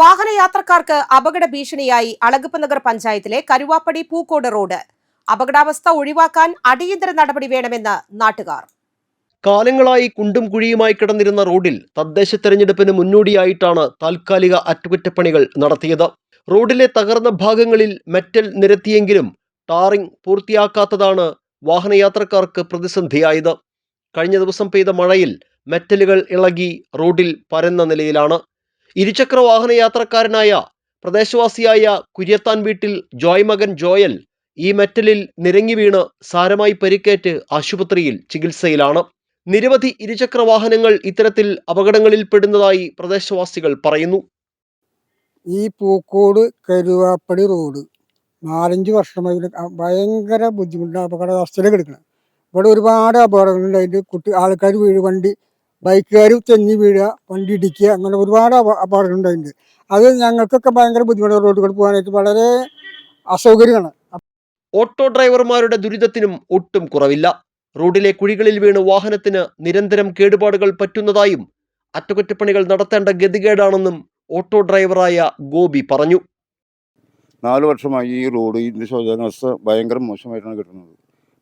വാഹനയാത്രക്കാർക്ക് അപകട ഭീഷണിയായി അളഗപ്പ് നഗർ പഞ്ചായത്തിലെ കരുവാപ്പടി പൂക്കോട് റോഡ്. അപകടാവസ്ഥ ഒഴിവാക്കാൻ അടിയന്തര നടപടി വേണമെന്ന് നാട്ടുകാർ. കാലങ്ങളായി കുണ്ടും കുഴിയുമായി കിടന്നിരുന്ന റോഡിൽ തദ്ദേശ തെരഞ്ഞെടുപ്പിന് മുന്നോടിയായിട്ടാണ് താൽക്കാലിക അറ്റകുറ്റപ്പണികൾ നടത്തിയത്. റോഡിലെ തകർന്ന ഭാഗങ്ങളിൽ മെറ്റൽ നിരത്തിയെങ്കിലും ടാറിംഗ് പൂർത്തിയാക്കാത്തതാണ് വാഹനയാത്രക്കാർക്ക് പ്രതിസന്ധിയായത്. കഴിഞ്ഞ ദിവസം പെയ്ത മഴയിൽ മെറ്റലുകൾ ഇളകി റോഡിൽ പരന്ന നിലയിലാണ്. ഇരുചക്ര വാഹന യാത്രക്കാരനായ പ്രദേശവാസിയായ കുര്യത്താൻ വീട്ടിൽ ജോയ് മകൻ ജോയൽ ഈ മെറ്റലിൽ നിരങ്ങി വീണ് സാരമായി പരിക്കേറ്റ് ആശുപത്രിയിൽ ചികിത്സയിലാണ്. നിരവധി ഇരുചക്ര വാഹനങ്ങൾ ഇത്തരത്തിൽ അപകടങ്ങളിൽ പെടുന്നതായി പ്രദേശവാസികൾ പറയുന്നു. ഈ പൂക്കോട് കരുവാപ്പടി റോഡ് നാലഞ്ച് വർഷമായി ഭയങ്കര ബുദ്ധിമുട്ടാണ് അപകടാവസ്ഥയിലേക്ക് എടുക്കണം ഇവിടെ ഒരുപാട് അപകടങ്ങളുണ്ട്. അതിന്റെ കുട്ടി ആൾക്കാർ വീഴ്. വണ്ടി ബൈക്കുകാർ തെങ്ങി വീഴുക വണ്ടി ഇടിക്കുക അങ്ങനെ ഒരുപാട് അപ അപകടങ്ങളുണ്ട് അതിന്റെ. അത് ഞങ്ങൾക്കൊക്കെ ഭയങ്കര ബുദ്ധിമുട്ടാണ് റോഡുകൾ പോകാനായിട്ട്. വളരെ അസൗകര്യമാണ്. ഓട്ടോ ഡ്രൈവർമാരുടെ ദുരിതത്തിനും ഒട്ടും കുറവില്ല. റോഡിലെ കുഴികളിൽ വീണ് വാഹനത്തിന് നിരന്തരം കേടുപാടുകൾ പറ്റുന്നതായും അറ്റകുറ്റപ്പണികൾ നടത്തേണ്ട ഗതികേടാണെന്നും ഓട്ടോ ഡ്രൈവറായ ഗോപി പറഞ്ഞു. നാല് വർഷമായി ഈ റോഡ് ഇതിന്റെ ശോചനാവസ്ഥ ഭയങ്കര മോശമായിട്ടാണ് കിട്ടുന്നത്.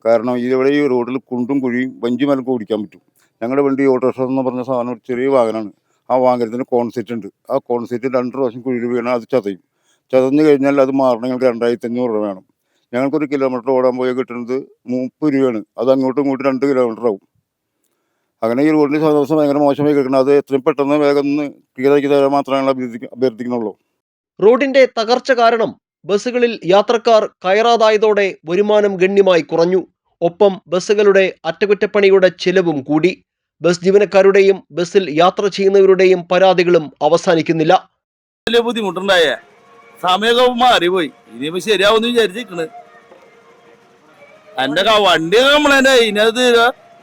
കാരണം ഇതിവിടെ ഈ റോഡിൽ കുണ്ടും കുഴിയും വഞ്ചി മലക്കും ഓടിക്കാൻ പറ്റും. ഞങ്ങളുടെ വണ്ടി ഓട്ടോറിക്ഷ എന്ന് പറഞ്ഞ സാധനം ഒരു ചെറിയ വാഹനമാണ്. ആ വാഹനത്തിന് കോൺസെറ്റ് ഉണ്ട്. ആ കോൺസെറ്റ് രണ്ട് പ്രാവശ്യം കുഴിയിൽ വീണാൽ അത് ചതയും. ചതഞ്ഞു കഴിഞ്ഞാൽ അത് മാറണമെങ്കിൽ രണ്ടായിരത്തി അഞ്ഞൂറ് രൂപ വേണം. ഞങ്ങൾക്കൊരു കിലോമീറ്റർ ഓടാൻ പോയി കിട്ടുന്നത് മുപ്പത് രൂപയാണ്. അത് അങ്ങോട്ടും ഇങ്ങോട്ടും രണ്ട് കിലോമീറ്റർ ആവും. അങ്ങനെ ഈ റോഡിന്റെ ശോചനാവസ്ഥ ഭയങ്കര മോശമായി കിടക്കണം അത് എത്രയും പെട്ടെന്ന് വേഗം ക്ലിയറാക്കി തരാൻ അഭ്യർത്ഥിക്ക അഭ്യർത്ഥിക്കുന്നുള്ളൂ. റോഡിന്റെ തകർച്ച കാരണം ബസ്സുകളിൽ യാത്രക്കാർ കയറാതായതോടെ വരുമാനം ഗണ്യമായി കുറഞ്ഞു. ഒപ്പം ബസ്സുകളുടെ അറ്റകുറ്റപ്പണിയുടെ ചെലവും കൂടി. ബസ് ജീവനക്കാരുടെയും ബസ്സിൽ യാത്ര ചെയ്യുന്നവരുടെയും പരാതികളും അവസാനിക്കുന്നില്ല. വലിയ ബുദ്ധിമുട്ടുണ്ടായ. സമയമൊക്കെ മാറിപ്പോയി. ഇനിയിപ്പോ ശരിയാവുമെന്ന് വിചാരിച്ചിരിക്കണ്. എന്റെ വണ്ടി നമ്മളെ ആയി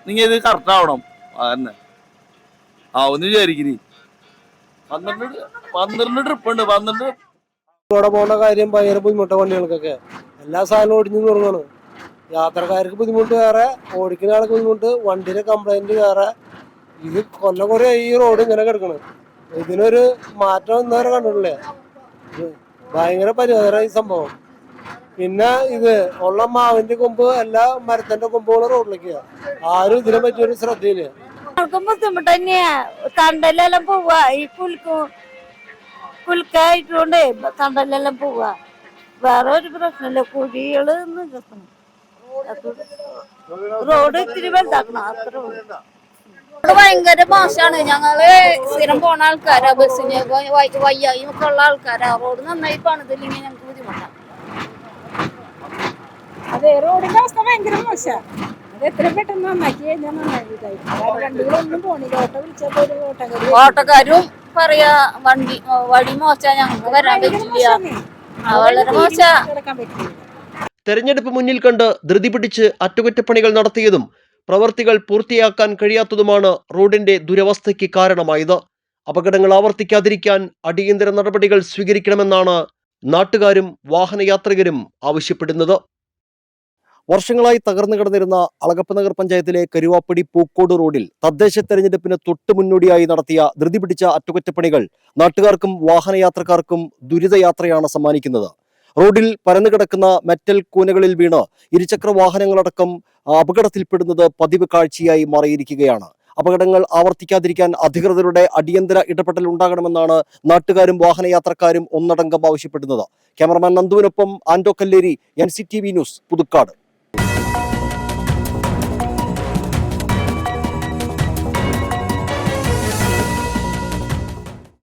ഇനി ഇത് കറക്റ്റ് ആവണം. അതന്നെ. ആവുന്ന് വിചാരിക്കുന്നു പന്ത്രണ്ട് പന്ത്രണ്ട് ട്രിപ്പ് ഉണ്ട്. പന്ത്രണ്ട് ഇവിടെ പോകേണ്ട കാര്യം ഭയങ്കര ബുദ്ധിമുട്ടാണ് വണ്ടികൾക്കൊക്കെ. എല്ലാ സാധനവും ഒടിഞ്ഞു തുടങ്ങാണ് യാത്രക്കാർക്ക് ബുദ്ധിമുട്ട് വേറെ ഓടിക്കുന്ന ആൾക്ക് ബുദ്ധിമുട്ട് വണ്ടിയുടെ കംപ്ലൈന്റ് വേറെ. ഇത് കൊല്ലം കുറെ ഈ റോഡ് ഇങ്ങനെ കിടക്കണ്. ഇതിനൊരു മാറ്റം ഇന്നവരെ കണ്ടിട്ടില്ലേ? ഭയങ്കര പരിഹാരമായി സംഭവം. പിന്നെ ഇത് ഉള്ള മാവിന്റെ കൊമ്പ് എല്ലാ മരത്തിന്റെ കൊമ്പുകളും റോഡിലേക്ക്. ആരും ഇതിനെ പറ്റിയൊരു ശ്രദ്ധയില്ല. ആർക്കും ബുദ്ധിമുട്ട് തന്നെയാ. പോവാ. ഈ കുൽക്കും കുലുക്കായിട്ടുണ്ട് തണ്ടലെല്ലാം പോവാ. വേറെ ഒരു പ്രശ്നമില്ല. കുഴികൾ നികത്തണം റോഡ് ഇത്തിരി വലുതാക്കണം അത്ര റോഡ് ഭയങ്കര മോശമാണ്. ഞങ്ങൾ സ്ഥിരം പോണ ആൾക്കാരാ ബസ്സിന് വയ്യായും ഒക്കെ ഉള്ള ആൾക്കാരാ. റോഡ് നന്നായി പണിതില്ലെങ്കിൽ ഞങ്ങൾക്ക് ബുദ്ധിമുട്ടാണ് അതെ റോഡിന്റെ അവസ്ഥ ഭയങ്കര മോശമാണ് ഓട്ടോക്കാരി പറയാ വണ്ടി വഴി മോശ ഞങ്ങൾക്ക് വരാൻ പറ്റില്ല. വളരെ മോശം. കിടക്കാൻ പറ്റില്ല. തെരഞ്ഞെടുപ്പ് മുന്നിൽ കണ്ട് ധൃതി പിടിച്ച് അറ്റകുറ്റപ്പണികൾ നടത്തിയതും പ്രവൃത്തികൾ പൂർത്തിയാക്കാൻ കഴിയാത്തതുമാണ് റോഡിന്റെ ദുരവസ്ഥയ്ക്ക് കാരണമായത്. അപകടങ്ങൾ ആവർത്തിക്കാതിരിക്കാൻ അടിയന്തര നടപടികൾ സ്വീകരിക്കണമെന്നാണ് നാട്ടുകാരും വാഹനയാത്രികരും ആവശ്യപ്പെടുന്നത്. വർഷങ്ങളായി തകർന്നു കിടന്നിരുന്ന അളകപ്പ നഗർ പഞ്ചായത്തിലെ കരുവാപ്പടി പൂക്കോട് റോഡിൽ തദ്ദേശ തെരഞ്ഞെടുപ്പിന് തൊട്ടു മുന്നോടിയായി നടത്തിയ ധൃതി പിടിച്ച അറ്റകുറ്റപ്പണികൾ നാട്ടുകാർക്കും വാഹനയാത്രക്കാർക്കും ദുരിതയാത്രയാണ് സമ്മാനിക്കുന്നത്. റോഡിൽ പരന്നു കിടക്കുന്ന മെറ്റൽ കൂനകളിൽ വീണ് ഇരുചക്ര വാഹനങ്ങളടക്കം അപകടത്തിൽപ്പെടുന്നത് പതിവ് കാഴ്ചയായി മാറിയിരിക്കുകയാണ്. അപകടങ്ങൾ ആവർത്തിക്കാതിരിക്കാൻ അധികൃതരുടെ അടിയന്തര ഇടപെടൽ ഉണ്ടാകണമെന്നാണ് നാട്ടുകാരും വാഹനയാത്രക്കാരും ഒന്നടങ്കം ആവശ്യപ്പെടുന്നത്. ക്യാമറമാൻ നന്ദുവിനൊപ്പം ആൻഡോ കല്ലേരി എൻ ന്യൂസ് പുതുക്കാട്.